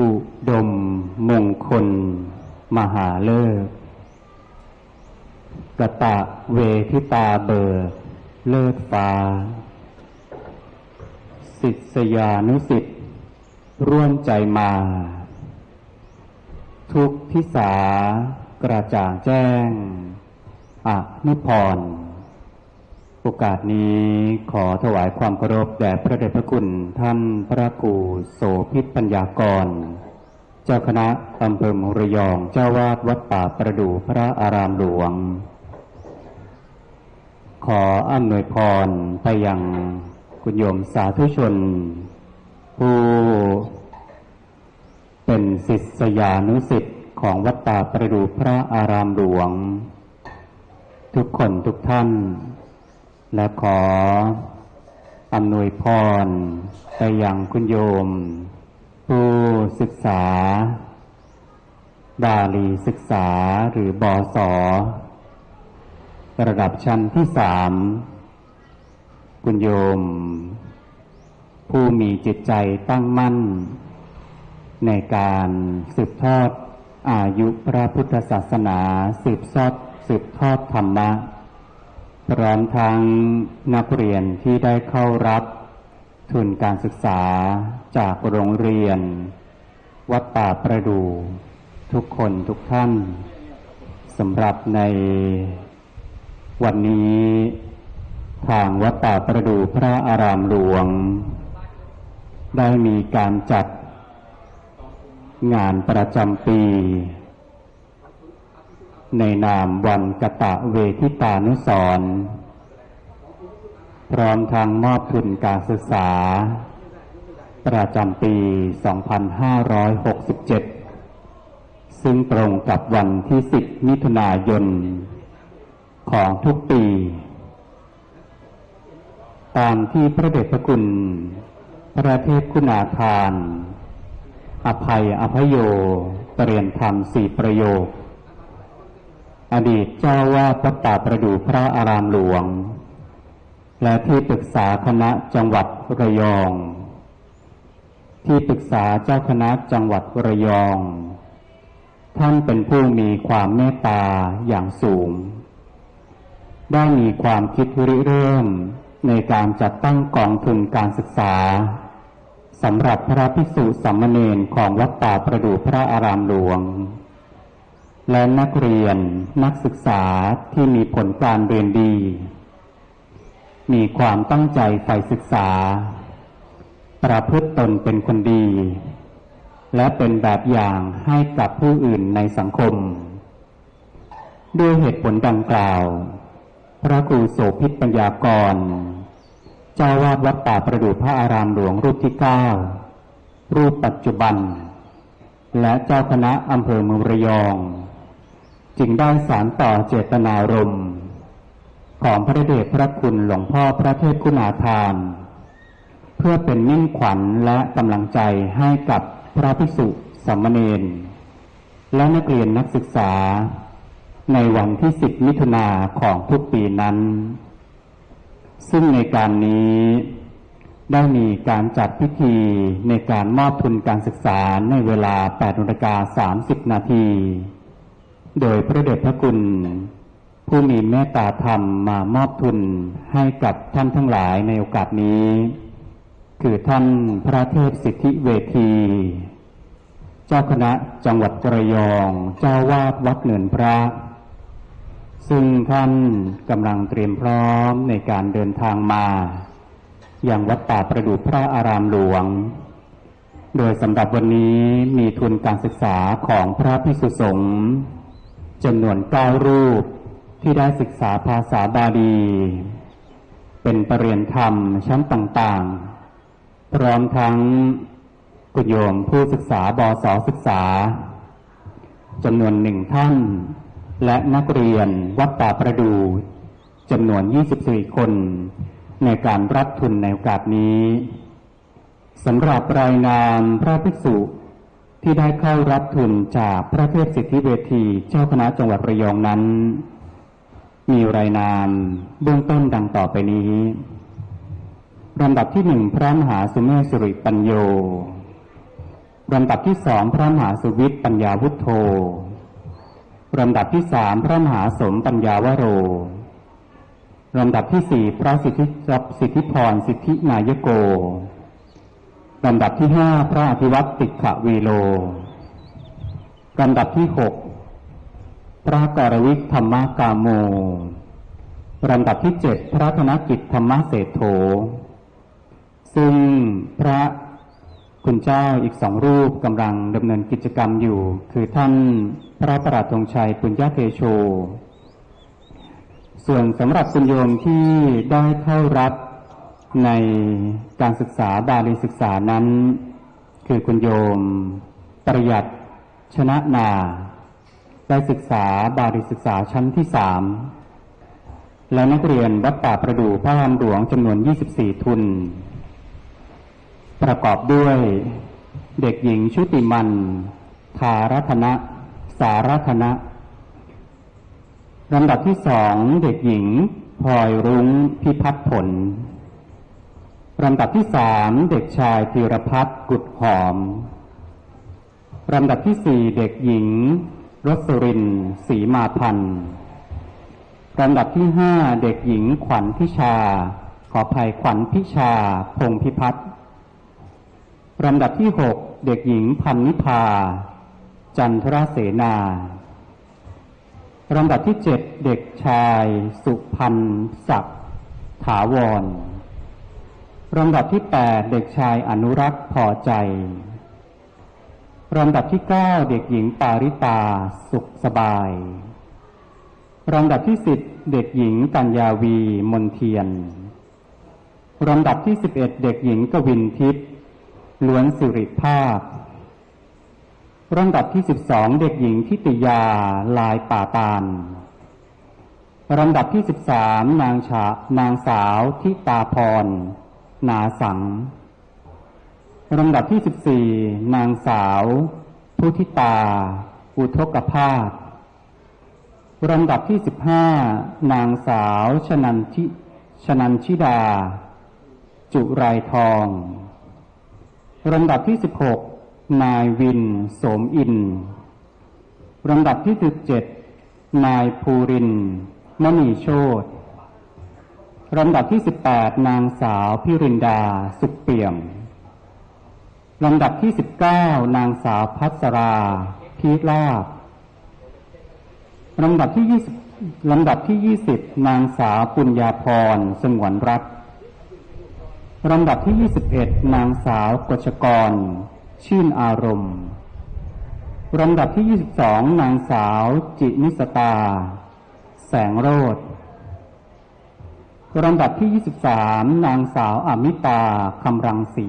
อุดมมงคล มหาเลิกกตะเวทิตาเบิกเลิศฟ้า สิทธยานุสิทธิ์ร่วมใจมา ทุกทิสากระจ่างแจ้งอะนุพร โอกาสนี้ขอถวายความเคารพแด่พระเดชพระคุณท่านพระครูโสพิษปัญญากร เจ้าคณะอำเภอเมืองระยองเจ้าวาดวัดป่าประดู่พระอารามหลวง ขออำนวยพรไปยังคุณโยมสาธุชน ผู้เป็นศิษยานุสิษย์ของวัดป่าประดู่พระอารามหลวง ทุกคนทุกท่าน และขออำนวยพรไปยังคุณโยม ผู้ศึกษา บาลีศึกษาหรือบอสอระดับชั้นที่สามคุณโยม ผู้มีจิตใจตั้งมั่น ในการสืบทอดอายุพระพุทธศาสนา สืบทอดสืบทอดธรรมะ พร้อมทั้งนักเรียนที่ได้เข้ารับทุนการศึกษาจากโรงเรียน วัดป่าประดู่ทุกคนทุกท่านสำหรับในวันนี้ทางวัดป่าประดู่พระอารามหลวง ได้มีการจัดงานประจำปี ในนามวันกะตะเวทิตานุสรณ์พร้อมทางมอบทุนการศึกษา ประจำปี 2567 ซึ่งตรงกับวันที่ 10 มิถุนายน ของทุกปี ตามที่พระเดชพระคุณ พระเทพคุณาทาน อภัยอภโยเปรียนธรรมสี่ประโยค อดีตเจ้าวาดวัดป่าประดู่พระอารามหลวง และที่ปรึกษาคณะจังหวัดระยอง ที่ปรึกษาเจ้าคณะจังหวัดระยอง ท่านเป็นผู้มีความเมตตาอย่างสูง ได้มีความคิดริเริ่มในการจัดตั้งกองทุนการศึกษาสำหรับพระภิกษุสามเณรของวัดป่าประดู่พระอารามหลวง และนักเรียนนักศึกษาที่มีผลการเรียนดี มีความตั้งใจใฝ่ศึกษา ประพฤติตนเป็นคนดี และเป็นแบบอย่างให้กับผู้อื่นในสังคม ด้วยเหตุผลดังกล่าว พระครูโสพิษปัญญากร เจ้าวาดวัดป่าประดู่พระอารามหลวงรูปที่เก้ารูปปัจจุบัน และเจ้าคณะอำเภอเมืองระยอง จึงได้สารต่อเจตนารมณ์ ของพระเดชพระคุณหลวงพ่อพระเทพคุณาทาน เพื่อเป็นมิ่งขวัญและกำลังใจให้กับพระภิกษุสามเณรและนักเรียนนักศึกษา ในวันที่ 10 มิถุนาของทุกปีนั้น ซึ่งในการนี้ได้มีการจัดพิธีในการมอบทุนการศึกษาในเวลา8นาฬิกา30 นาที โดยพระเดชพระคุณ ผู้มีเมตตาธรรมมามอบทุนให้กับท่านทั้งหลายในโอกาสนี้ คือท่านพระเทพสิทธิเวที เจ้าคณะจังหวัดระยอง เจ้าวาดวัดเนินพระ ซึ่งท่านกำลังเตรียมพร้อมในการเดินทางมาอย่างวัดป่าประดูพระอารามหลวง โดยสำหรับวันนี้มีทุนการศึกษาของพระพิสุสงฆ์ จำนวนเก้ารูปที่ได้ศึกษาภาษาบาลี เป็นปรริญญาธรรมชั้นต่างๆ พร้อมทั้งกุโยมผู้ศึกษาบอสศึกษาจำนวนหนึ่งท่าน และนักเรียนวัดป่าประดูจำนวน 24 คน ในการรับทุนในโอกาสนี้สำหรับรายนามพระภิกษุ ที่ได้เข้ารับทุนจากพระเทพสิทธิเวทีเจ้าคณะจังหวัดระยองนั้น มีรายนามเบื้องต้นดังต่อไปนี้ลำดับที่หนึ่งพระมหาสุเมธสุริปัญโยลำดับที่สองพระมหาสุวิทย์ปัญญาวุฒโธลำดับที่สามพระมหาสมปัญญาวโรลำดับที่สี่พระสิทธิสิทธิพรสิทธินายโก ลำดับที่ห้าพระอภิวัตติขวีโลลำดับที่หกพระกรวิทธรรมกาโมลำดับที่เจ็ดพระธนกิจธรรมเศรษโธ ซึ่งพระคุณเจ้าอีกสองรูปกำลังดำเนินกิจกรรมอยู่ คือท่านพระประหลัดธงชัยปุญญาเทโช ส่วนสำหรับคุณโยมที่ได้เข้ารับ ในการศึกษาบาลีศึกษานั้น คือคุณโยม ประหยัดชนะนาได้ศึกษาบาลีศึกษาชั้นที่สามและนักเรียนวัดป่าประดู่พระรามหลวงจำนวน 24 ทุน ประกอบด้วยเด็กหญิงชุติมันธารัตนะ สารัตนะลำดับที่สองเด็กหญิงพลอยรุ้งพิพัฒน์ผล ลำดับที่สามเด็กชายธีรพัฒน์กุดหอม ลำดับที่สี่เด็กหญิงรสรินศรีมาพันธ์ลำดับที่ห้าเด็กหญิงขวัญพิชา ขอภัยขวัญพิชา พงพิพัฒน์ลำดับที่หกเด็กหญิงพันนิพา จันทรเสนาลำดับที่เจ็ดเด็กชาย สุพันศักดิ์ถาวร ลำดับที่แปดเด็กชายอนุรักษ์พอใจลำดับที่เก้าเด็กหญิงปาริตาสุขสบายลำดับที่สิบเด็กหญิงกัญญาวีมนเทียนลำดับที่สิบเอ็ดเด็กหญิงกวินทิพย์ล้วนสิริภาพลำดับที่สิบสองเด็กหญิงทิติยาลายป่าตาลลำดับที่สิบสามนางชานางสาวทิตาพร นาสังลำดับที่สิบสี่นางสาว พุทิตา อุทกภาพลำดับที่สิบห้านางสาวชนันทิชนันชิดา จุไรทองลำดับที่สิบหกนายวิน โสมอินลำดับที่สิบเจ็ดนายภูรินมณีโชต ลำดับที่สิบแปดนางสาวพิรินดา สุขเปี่ยมลำดับที่สิบเก้านางสาวพัสราพีลาบลำดับที่ยี่สิบลำดับที่ยี่สิบนางสาวปุญญาพรสงวนรัตลำดับที่ยี่สิบเอ็ดนางสาวกชกร ชื่นอารมณ์ลำดับที่ยี่สิบสองนางสาวจินิสตา แสงโรด ลำดับที่ยี่สิบสามนางสาวอมิตาคำรังสี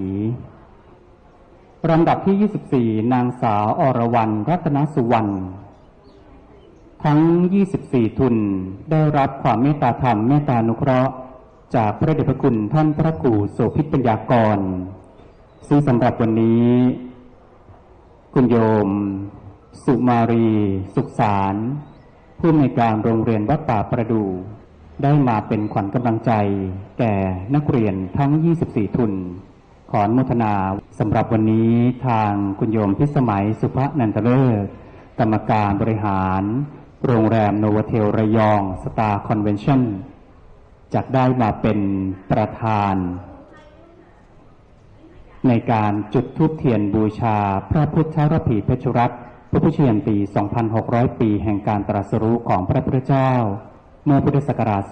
ลำดับที่ยี่สิบสี่นางสาวอรวรรณรัตนสุวรรณ ทั้ง 24 ทุนได้รับความเมตตาธรรมเมตตานุเคราะห์ จากพระเดชพระคุณท่านพระครูโสภิตปัญญากร ซึ่งสำหรับวันนี้ คุณโยม สุมารี สุขสาร ผู้ในการโรงเรียนวัดป่าประดู่ ได้มาเป็นขวัญกำลังใจ แก่นักเรียนทั้ง 24 ทุน ขออนุทนาสำหรับวันนี้ทางคุณโยมพิสมัยสุภนันทเลิศกรรมการบริหาร โรงแรมโนวเทลระยองสตาร์คอนเวนชั่นจัดได้มาเป็นประธาน ในการจุดทูปเทียนบูชาพระพุทธรพีเพชรรัตน์พระพุทธเชียนปี 2,600 ปีแห่งการตรัสรู้ของพระพุทธเจ้า เมื่อพุทธศักราช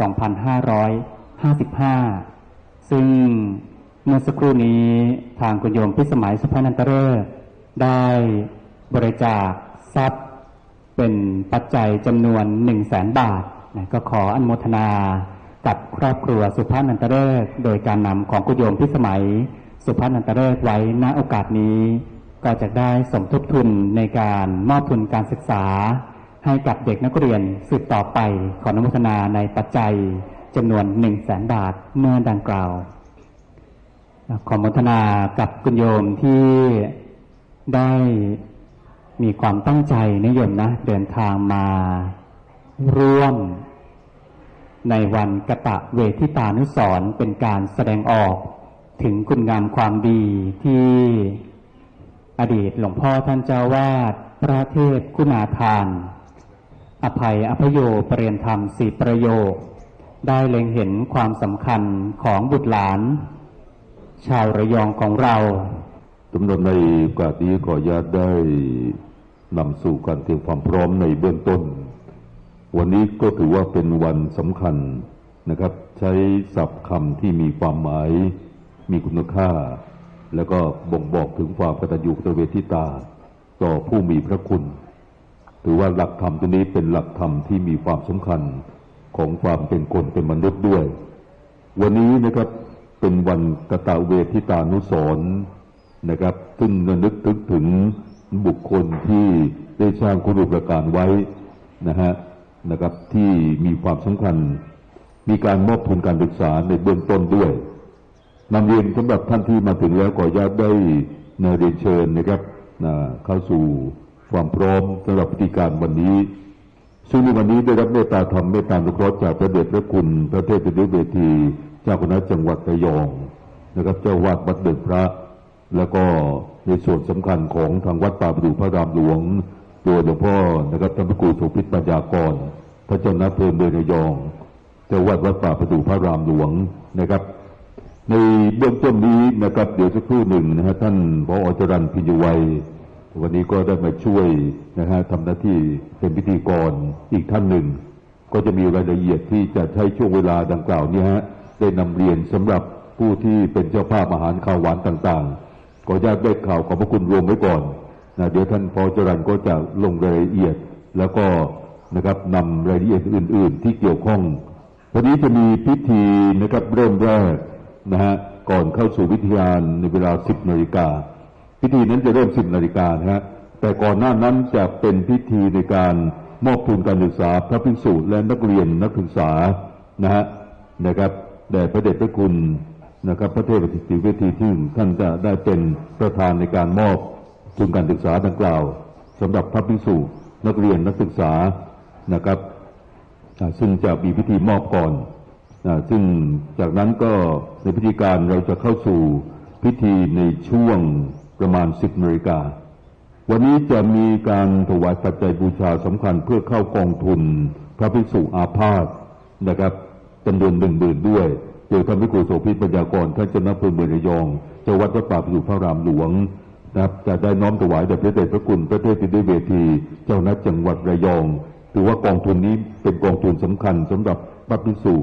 2555 ซึ่งเมื่อสักครู่นี้ทางคุณโยมพิสมัยสุภนันตเรศได้บริจาคทรัพย์ เป็นปัจจัยจำนวนหนึ่งแสนบาทนะก็ขออนุโมทนากับครอบครัวสุภาพนันตเริกโดยการนำของกุณโยมพิสมัย สุภาพนันตเริกไว้ณโอกาสนี้ ก็จะได้สมทบทุนในการมอบทุนการศึกษา ให้กับเด็กนักเรียนสืบต่อไปขออนโมทนาในปัจจัยจำนวนหนึ่งแสนบาทเมื่อดังกล่าว ขอมทนากับคุณโยมที่ได้มีความตั้งใจนิยมนะ เดินทางมาร่วม ในวันกะตะเวทิตานุสรเป็นการแสดงออกถึงคุณงามความดีที่อดีตหลวงพ่อท่านเจ้าวาดพระเทพคุณาทาน อภัยอภโยเปรียนธรรมสี่ประโยค ได้เล็งเห็นความสำคัญของบุตรหลาน ชาวระยองของเราสำหรับในโอกาสนี้ขออนุญาตได้นำสู่การเตรียมความพร้อมในเบื้องต้น วันนี้ก็ถือว่าเป็นวันสำคัญนะครับ ใช้ศัพท์คำที่มีความหมาย มีคุณค่า แล้วก็บ่งบอกถึงความกตัญญูกตเวทิตา ต่อผู้มีพระคุณ ถือว่าหลักธรรมตัวนี้เป็นหลักธรรมที่มีความสำคัญของความเป็นคนเป็นมนุษย์ด้วย วันนี้นะครับเป็นวันกตเวทิตานุสรณ์นะครับ ซึ่งระลึกถึงถึงบุคคลที่ได้สร้างคุณูปการไว้นะฮะนะครับที่มีความสำคัญ มีการมอบทุนการศึกษาในเบื้องต้นด้วยนำเรียนสำหรับท่านที่มาถึงแล้วขออนุญาตได้นเรียนเชิญนะครับเข้าสู่ ความพร้อมสำหรับพิธีการวันนี้ ซึ่งในวันนี้ได้รับเมตตาธรรมเมตตานุเคราะห์จากพระเดชพระคุณพระเทพเป็นเวทีเจ้าคณะจังหวัดระยองนะครับ เจ้าวาดวัดเดินพระ แล้วก็ในส่วนสำคัญของทางวัดป่าประดูพระรามหลวงโดยหลวงพ่อนะครับท่านพระครูสุพิษปัญญากร พระเจ้าหน้าเพลินเมืองระยองเจ้าวาดวัดป่าประดูพระรามหลวงนะครับในเบื้องต้นนี้นะครับ เดี๋ยวสักครู่หนึ่งนะฮะท่านพอจรันพิญญวัย วันนี้ก็ได้มาช่วยนะฮะทำหน้าที่เป็นพิธีกรอีกท่านหนึ่ง ก็จะมีรายละเอียดที่จะใช้ช่วงเวลาดังกล่าวนี้ฮะได้นำเรียนสำหรับผู้ที่เป็นเจ้าภาพอาหารข้าวหวานต่างๆก็ญาตได้ข่าวขอบพระคุณรวมไว้ก่อนนะเดี๋ยวท่านพอจรันก็จะลงรายละเอียดแล้วก็นะครับนำรายละเอียดอื่น ๆ ที่เกี่ยวข้องวันนี้จะมีพิธีนะครับเริ่มแรกนะฮะก่อนเข้าสู่วิทยานในเวลา 10นาฬิกา พิธีนั้นจะเริ่ม10นาฬิกานะฮะแต่ก่อนหน้านั้นจะเป็นพิธีในการมอบทุนการศึกษาพระภิกษุและนักเรียนนักศึกษานะฮะนะครับแด่พระเดชพระคุณนะครับพระเทพสิทธิเวทีที่ท่านจะได้เป็นประธานในการมอบทุนการศึกษาดังกล่าวสำหรับพระภิกษุนักเรียนนักศึกษานะครับซึ่งจะมีพิธีมอบก่อนอาซึ่งจากนั้นก็ในพิธีการเราจะเข้าสู่พิธีในช่วง ประมาณ 10นาฬิกา วันนี้จะมีการถวายปัจจัยบูชาสำคัญเพื่อเข้ากองทุน พระภิกษุอาพาธนะครับจำนวนหนึ่งหมื่นด้วยโดยท่านพิครูโสภิตปัญญากรท่านเจ้าหน้าที่เมืองระยองเจ้าวัดพระป่าประดูพระรามหลวงนะครับจะได้น้อมถวายแด่พระเดชพระคุณพระเทพธิเวที เจ้าหน้าจังหวัดระยอง ถือว่ากองทุนนี้เป็นกองทุนสำคัญสำหรับพระภิกษุ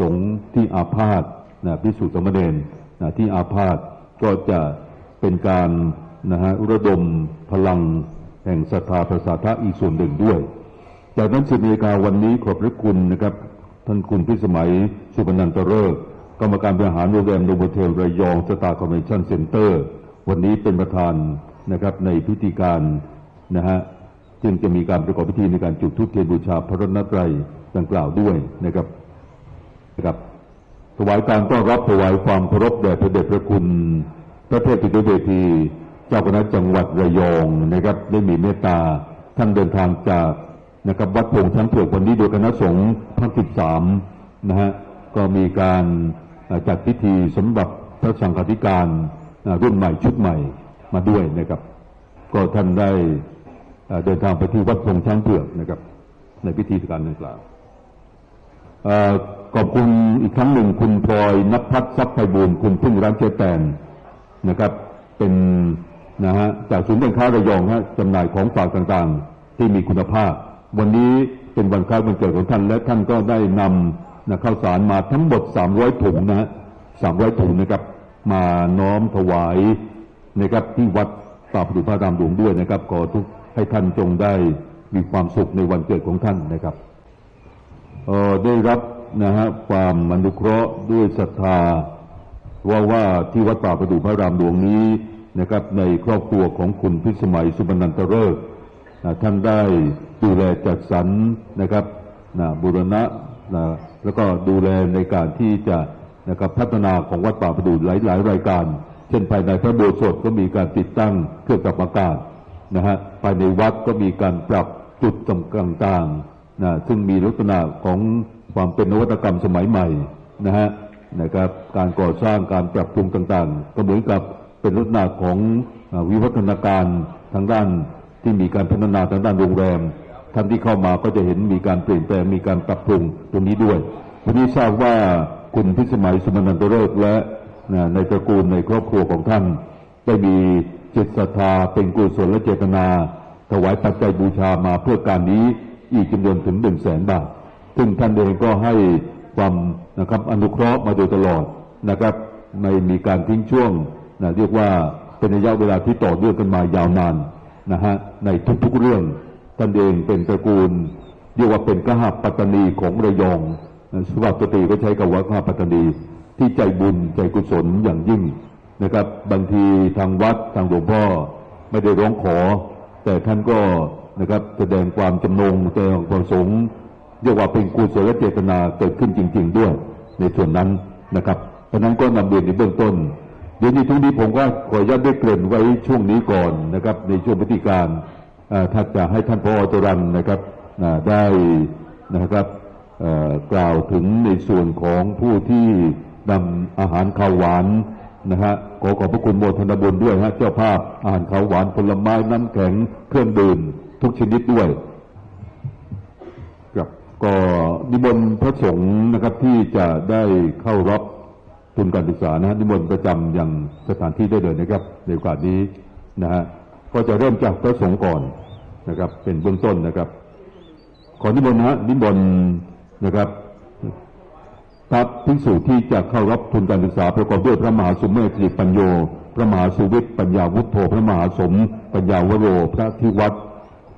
สงฆ์ที่อาพาธนะภิกษุสมณเณรนะที่อาพาธก็จะ เป็นการนะฮะระดมพลังแห่งศรัทธาประสาทะอีกส่วนหนึ่งด้วยจากนั้นสิบนาฬิกาวันนี้ขอบพระคุณนะครับ ท่านคุณพิสมัยสุพนันตเริกษ์กรรมการบริหารโรงแรมโนโบเทลระยองสตาร์คอมเมชั่นเซ็นเตอร์ วันนี้เป็นประธานนะครับในพิธีการนะฮะจึงจะมีการประกอบพิธีในการจุดธูปเทียนบูชาพระรัตนตรัยดังกล่าวด้วยนะครับนะครับถวายการต้อนรับถวายความเคารพแด่พระเดชพระคุณ พระเทพติเวทีเจ้าคณะจังหวัดระยองนะครับ ได้มีเมตตาท่านเดินทางจากนะครับวัดโพงช้างเผือกวันนี้โดยคณะสงฆ์ภาคสิบสามนะฮะก็มีการจัดพิธีสำหรับพระสังฆาธิการรุ่นใหม่ชุดใหม่มาด้วยนะครับ ก็ท่านได้เดินทางไปที่วัดพงช้างเผือกนะครับ ในพิธีการดังกล่าวขอบคุณอีกครั้งหนึ่งคุณพลอยนัพัฒน์ทรัพย์ไพบูลคุณพึ่งร้านเจแปน นะครับ เป็นนะฮะจากศูนย์การค้าระยองฮะจำหน่ายของฝากต่างๆ ที่มีคุณภาพ วันนี้เป็นวันคล้ายวันเกิดของท่าน และท่านก็ได้นำนะข้าวสารมาทั้งหมด 300 ถุงนะฮะ300 ถุงนะครับ มาน้อมถวายนะครับที่วัดป่าประดูพระรามหลวงด้วยนะครับขอทุกให้ท่านจงได้มีความสุขในวันเกิดของท่านนะครับเออได้รับนะฮะความอนุเคราะห์ด้วยศรัทธา ว่าว่าที่วัดป่าประดูพระรามหลวงนี้นะครับในครอบครัวของคุณพิสมัยสุบรรณันตเริกษ์นะท่านได้ดูแลจัดสรรนะครับนะบูรณะนะแล้วก็ดูแลในการที่จะนะครับพัฒนาของวัดป่าประดูหลายหลายรายการ เช่นภายในพระโบสถ์ก็มีการติดตั้งเครื่องปรับอากาศนะฮะภายในวัดก็มีการปรับจุดต่างๆนะซึ่งมีลักษณะของความเป็นนวัตกรรมสมัยใหม่นะฮะ นะครับ การก่อสร้างการปรับปรุงต่างๆ ก็เหมือนกับเป็นลักษณะของวิวัฒนาการทางด้านที่มีการพัฒนาทางด้านโรงแรมท่านที่เข้ามาก็จะเห็นมีการเปลี่ยนแปลงมีการปรับปรุงตรงนี้ด้วย วันนี้ทราบว่าคุณพิสมัยสุมนันตเริกษ์และในตระกูลในครอบครัวของท่าน ได้มีจิตศรัทธาเป็นกุศลและเจตนา ถวายปัจจัยบูชามาเพื่อการนี้อีกจำนวนถึงหนึ่งแสนบาท ซึ่งท่านเองก็ให้ ความนะครับอนุเคราะห์มาโดยตลอดนะครับไม่มีการทิ้งช่วงนะเรียกว่าเป็นระยะเวลาที่ต่อเนื่องกันมายาวนานนะฮะในทุกๆเรื่องท่านเองเป็นตระกูลเรียกว่าเป็นกหาปัตตานีของระยองนะสุภาพสตรีก็ใช้คำว่ากหาปัตตานีที่ใจบุญใจกุศลอย่างยิ่งนะครับ บางทีทางวัดทางหลวงพ่อไม่ได้ร้องขอ แต่ท่านก็นะครับแสดงความจำนงแสดงความประสงค์ เรียกว่าเป็นกุศลเจตนาเกิดขึ้นจริง ๆ ด้วย ในส่วนนั้นนะครับเพราะนั้นก็นำเรียนในเบื้องต้น เดี๋ยวนี้ทุกนี้ผมก็ขออนุญาตได้เกริ่นไว้ช่วงนี้ก่อนนะครับ ในช่วงพิธีการถ้าจะให้ท่านพอจรันนะครับได้นะครับกล่าวถึงในส่วนของผู้ที่นำอาหารข้าวหวานนะฮะขอขอบพระคุณโมทนาบุญด้วยฮะเจ้าภาพอาหารข้าวหวานผลไม้น้ำแข็งเครื่องดื่มทุกชนิดด้วย ก็นิมนต์พระสงฆ์นะครับที่จะได้เข้ารับทุนการศึกษานะฮะนิมนต์ประจำอย่างสถานที่ได้เลยนะครับ ในโอกาสนี้นะฮะก็จะเริ่มจากพระสงฆ์ก่อนนะครับ เป็นเบื้องต้นนะครับ ขอนิมนต์นะฮะนิมนต์นะครับพระภิกษุที่จะเข้ารับทุนการศึกษาประกอบด้วยพระมหาสุเมธสิปัญโย พระมหาสุวิทย์ปัญญาวุฒโธ พระมหาสม ปัญญาวโร พระทิวัต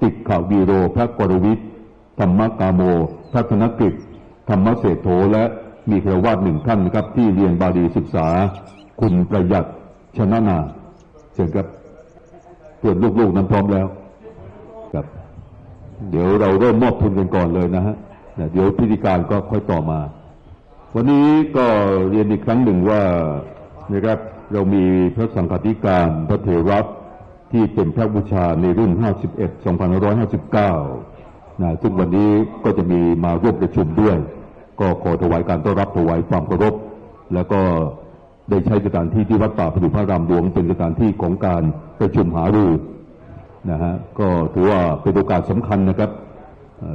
ติกขวีโร พระกรวิทย์ ธรรมกาโมทัศนกฤษธรรมเศรษโธและมีครวาสหนึ่งท่านนะครับ ที่เรียนบาลีศึกษา คุณประหยัดชนะนาเชิญครับเพื่อนลูกๆนั้นพร้อมแล้วครับ เดี๋ยวเราเริ่มมอบทุนกันก่อนเลยนะฮะเดี๋ยวพิธีการก็ค่อยต่อมา วันนี้ก็เรียนอีกครั้งหนึ่งว่านะครับเรามีพระสังฆาธิการพระเถระที่เป็นพระบูชาในรุ่น 51 2559 นะซึ่งวันนี้ก็จะมีมาร่วมประชุมด้วย ก็ขอถวายการต้อนรับถวายความเคารพแล้วก็ได้ใช้สถานที่ที่วัดป่าประดูพระรามหลวงเป็นสถานที่ของการประชุมหารือนะฮะก็ถือว่าเป็นโอกาสสำคัญนะครับ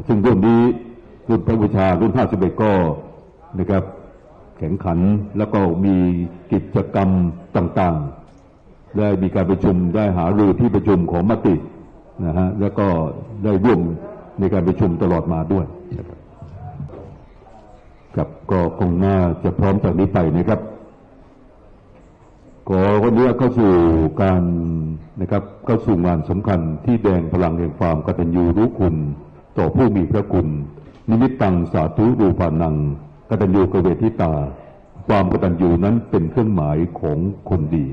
ซึ่งรุ่นนี้รุ่นพระบูชารุ่น 51 ก็นะครับแข่งขันแล้วก็มีกิจกรรมต่างๆ ได้มีการประชุมได้หารือที่ประชุมของมตินะฮะแล้วก็ได้ร่วม ในการประชุมตลอดมาด้วยนะครับครับก็คงน่าจะพร้อมจากนี้ไปนะครับขอวันนี้เข้าสู่การนะครับเข้าสู่งานสำคัญที่แดงพลังแห่งความกตัญญูรู้คุณ ต่อผู้มีพระคุณ นิมิตตังสาธุรูปานังกตัญญูกเวทิตา ความกตัญญูนั้นเป็นเครื่องหมายของคนดี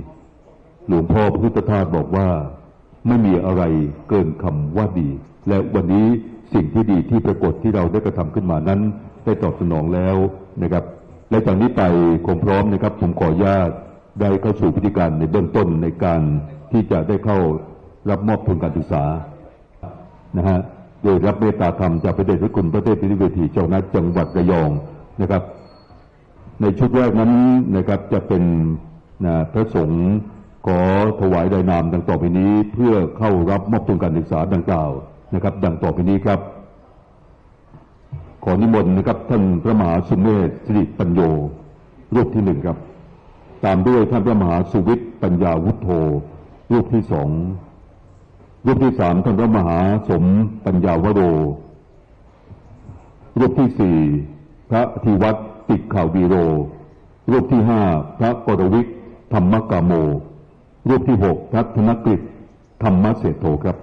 หลวงพ่อพุทธทาสบอกว่า ไม่มีอะไรเกินคำว่าดี และวันนี้ สิ่งที่ดีที่ปรากฏที่เราได้กระทำขึ้นมานั้น ได้ตอบสนองแล้วนะครับ และจากนี้ไปคงพร้อมนะครับผมขออนุญาตได้เข้าสู่พิธีการในเบื้องต้นในการที่จะได้เข้ารับมอบทุนการศึกษานะฮะโดยรับเมตตาธรรมจากพระเดชพระคุณพระเทพนิเวศีเจ้าหน้าจังหวัดระยองนะครับ ในชุดแรกนั้นนะครับจะเป็นนะพระสงฆ์ขอถวายไดนามดังต่อไปนี้เพื่อเข้ารับมอบทุนการศึกษาดังกล่าว นะครับดังต่อไปนี้ครับ ขอนิมนต์นะครับ ท่านพระมหาสุเมธสิริปัญโยรูปที่หนึ่งครับ ตามด้วยท่านพระมหาสุวิทย์ปัญญาวุฒโธรูปที่สองรูปที่สามท่านพระมหาสมปัญญาวโร รูปที่สี่พระธิวัตติกข่าววีโร รูปที่ห้าพระกรวิทย์ธรรมกาโม รูปที่หกพระธนกฤษธรรมเศรษโธครับ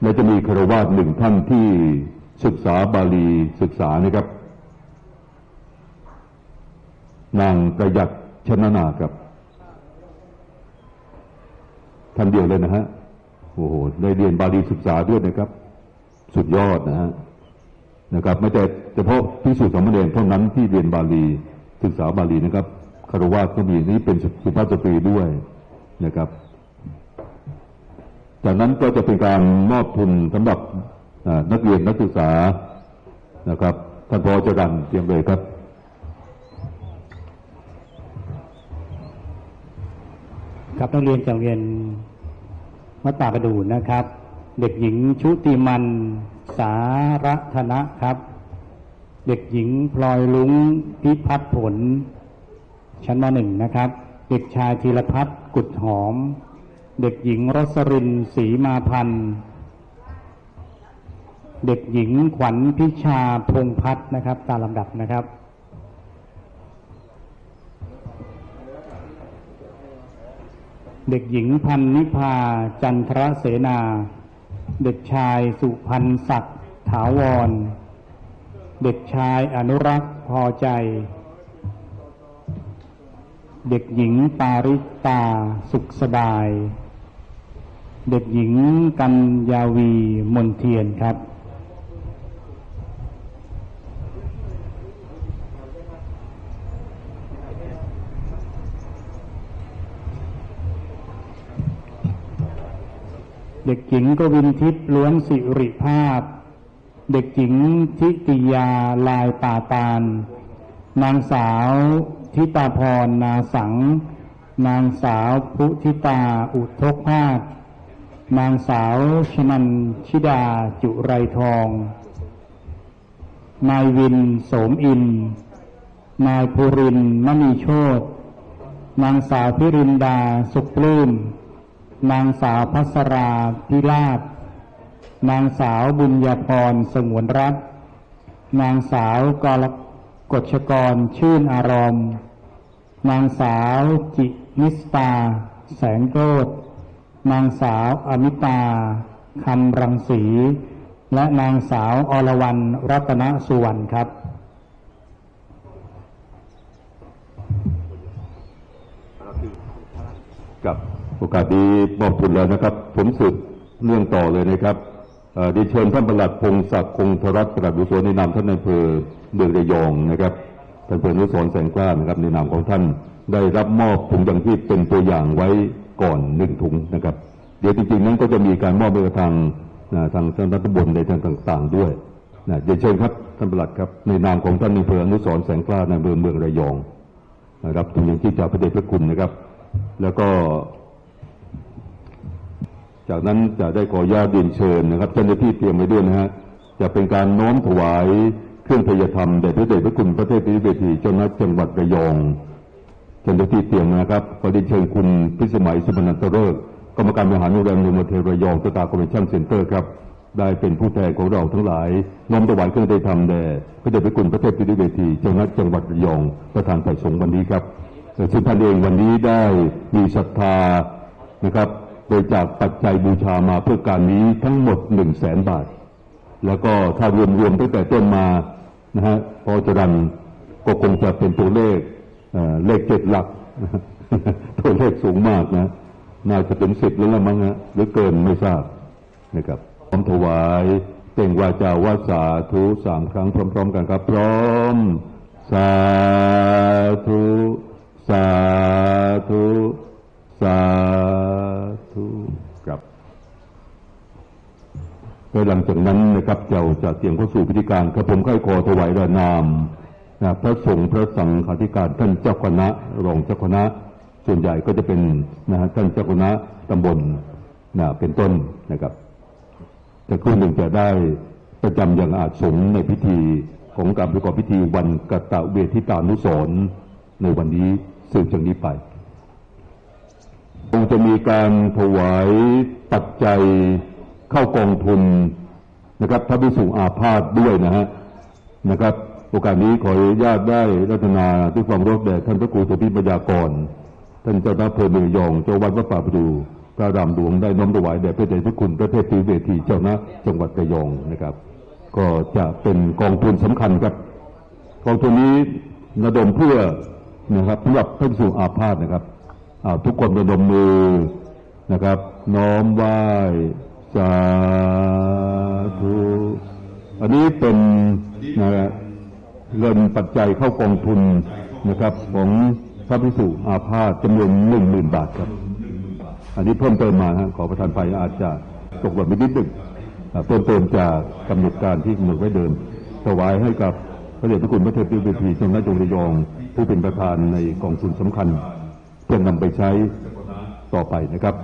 และจะมีคารวาสหนึ่งท่านที่ศึกษาบาลีศึกษานะครับ นางประยัดชนะนาครับท่านเดียวเลยนะฮะโอ้โหได้เรียนบาลีศึกษาด้วยนะครับ สุดยอดนะฮะนะครับไม่แต่เฉพาะพิสูจน์สามเณรเท่านั้นที่เรียนบาลีศึกษาบาลีนะครับคารวะก็มีนี่เป็นสุภาพสตรีด้วยนะครับ จากนั้นก็จะเป็นการมอบทุนสำหรับนักเรียนนักศึกษานะครับท่านพอจรันเตรียมเลยครับกับนักเรียนจากโรงเรียนวัดป่ากระดูนะครับ เด็กหญิงชุติมันสารธนะครับ เด็กหญิงพลอยลุงพิพัฒน์ผล ชั้นมหนึ่งนะครับ เด็กชายธีรพัฒน์กุดหอม เด็กหญิงรสรินศรีมาพันธ์ เด็กหญิงขวัญพิชาพงพัฒน์นะครับ ตามลำดับนะครับ เด็กหญิงพันนิพาจันทรเสนา เด็กชายสุพันศักดิ์ถาวร เด็กชายอนุรักษ์พอใจ เด็กหญิงปาริตาสุขสบาย เด็กหญิงกัญญาวีมนเทียนครับ เด็กหญิงกวินทิพย์ล้วนสิริภาพ เด็กหญิงทิติยาลายป่าตาล นางสาวทิตาพรนาสัง นางสาวพุทิตาอุทกภาค นางสาวชนันชิดาจุไรทอง นายวินโสมอิน นายภูรินมณีโชตนางสาวพิรินดาสุขปลื้ม นางสาวพัสราพิราชนางสาวบุญญาพรสงวนรัตน์นางสาวกรกฎชกรชื่นอารมณ์ นางสาวจินิสตา แสงโกด นางสาวอมิตาคำรังสี และนางสาวอรวรรณรัตนสุวรรณครับ กับโอกาสนี้มอบทุนแล้วนะครับ ผมสุดเรื่องต่อเลยนะครับดิเชิญท่านประหลัดพงศักดิ์คงธรัตน์ประหลัดบุษในนามท่านนายอำเภอเมืองระยองนะครับท่านเภอนุสรแสงกล้านะครับในนามของท่านได้รับมอบถุงยังชีพเป็นตัวอย่างไว้ ก่อนหนึ่งถุงนะครับ เดี๋ยวจริงๆนั้นก็จะมีการมอบไปทางทางท่านรัฐบนในทางต่าง ๆ ด้วยนะเดี๋ยวเชิญครับท่านประหลัดครับในนามของท่านนายอำเภออนุสรแสงกล้าในอำเภอเมืองระยองนะครับถุงยังชีพจากพระเดชพระคุณนะครับ แล้วก็ จากนั้นจะได้ขอญาตเรียนเชิญนะครับเจ้าหน้าที่เตรียมไว้ด้วยนะฮะจะเป็นการน้อมถวายเครื่องพยธรรมแด่พระเดชพระคุณพระเทพนิเวศีเจ้าหน้าจังหวัดระยอง เจ้าหน้าที่เตียมนะครับขอเรียนเชิญคุณพิสมัยสุพนันตเริกษ์กรรมการบริหารโรงแรมโนูมเทระยองสตาร์คอมเมชั่นเซ็นเตอร์ครับ ได้เป็นผู้แทนของเราทั้งหลายน้อมถวายเครื่องพยธรรมแด่พระเดชพระคุณพระเทพนิเวศีเจ้าหน้าจังหวัดระยองประธานฝ่ายสงฆ์วันนี้ครับซึ่งท่านเองวันนี้ได้มีศรัทธานะครับโดยจากปัจจัยบูชามาเพื่อการนี้ทั้งหมดหนึ่งแสนบาท แล้วก็ถ้ารวมรวมๆตั้งแต่ต้นมานะฮะพอจะดันก็คงจะเป็นตัวเลข เลขเจ็ดหลักตัวเลขสูงมากนะ น่าจะเป็นสิบแล้วละมั้งฮะหรือเกินไม่ทราบนะครับพร้อมถวายเต่งวาจาวาสาธุสามครั้งพร้อม ๆ กันครับ พร้อม สาธุ สาธุ สาธุครับโดยหลังจากนั้นนะครับเราจะเตียมเข้าสู่พิธีการครับผมค่อยขอถวายระนาม นะพระสงฆ์พระสังฆาธิการท่านเจ้าคณะรองเจ้าคณะ ส่วนใหญ่ก็จะเป็นนะฮะท่านเจ้าคณะตำบลนะเป็นต้นนะครับแต่คู่หนึ่งจะได้ประจำอย่างอาจสงในพิธีของการประกอบพิธีวันกตะเวทิตานุสรในวันนี้สืบจากนี้ไปคงจะมีการถวายปัจจัยเข้ากองทุนนะครับพระภิกษุอาพาธด้วยนะฮะนะครับ โอกาสนี้ขออนุญาตได้รัตนาด้วยความรบแด่ท่านพระครูสุพิปัญญากร ท่านเจ้าหน้าเภอเมืองยองเจ้าวัดวัดป่าประดูพระรามหลวงได้น้อมถวายแด่พระเดชพระคุณพระเทพตีเวทีเจ้าหน้าจังหวัดระยองนะครับ ก็จะเป็นกองทุนสำคัญครับกองทุนนี้ระดมเพื่อนะครับสำหรับท่านสู่อาพาธนะครับทุกคนระดมมือนะครับ น้อมไหว้สาธุอันนี้เป็นนะฮะ เงินปัจจัยเข้ากองทุนนะครับ ของพระพิสุอาพาธจำนวนหนึ่งหมื่นบาทครับ อันนี้เพิ่มเติมมาฮะขอประทานไปอาจจะตกหล่นไปนิดหนึ่งเพิ่มเติมจากกำหนดการที่กำหนดไว้เดิมถวายให้กับพระเดชพระคุณพระเทพดิบดีจังหวัดจงระยองผู้เป็นประธานในกองทุนสำคัญ เพื่อนำไปใช้ต่อไปนะครับ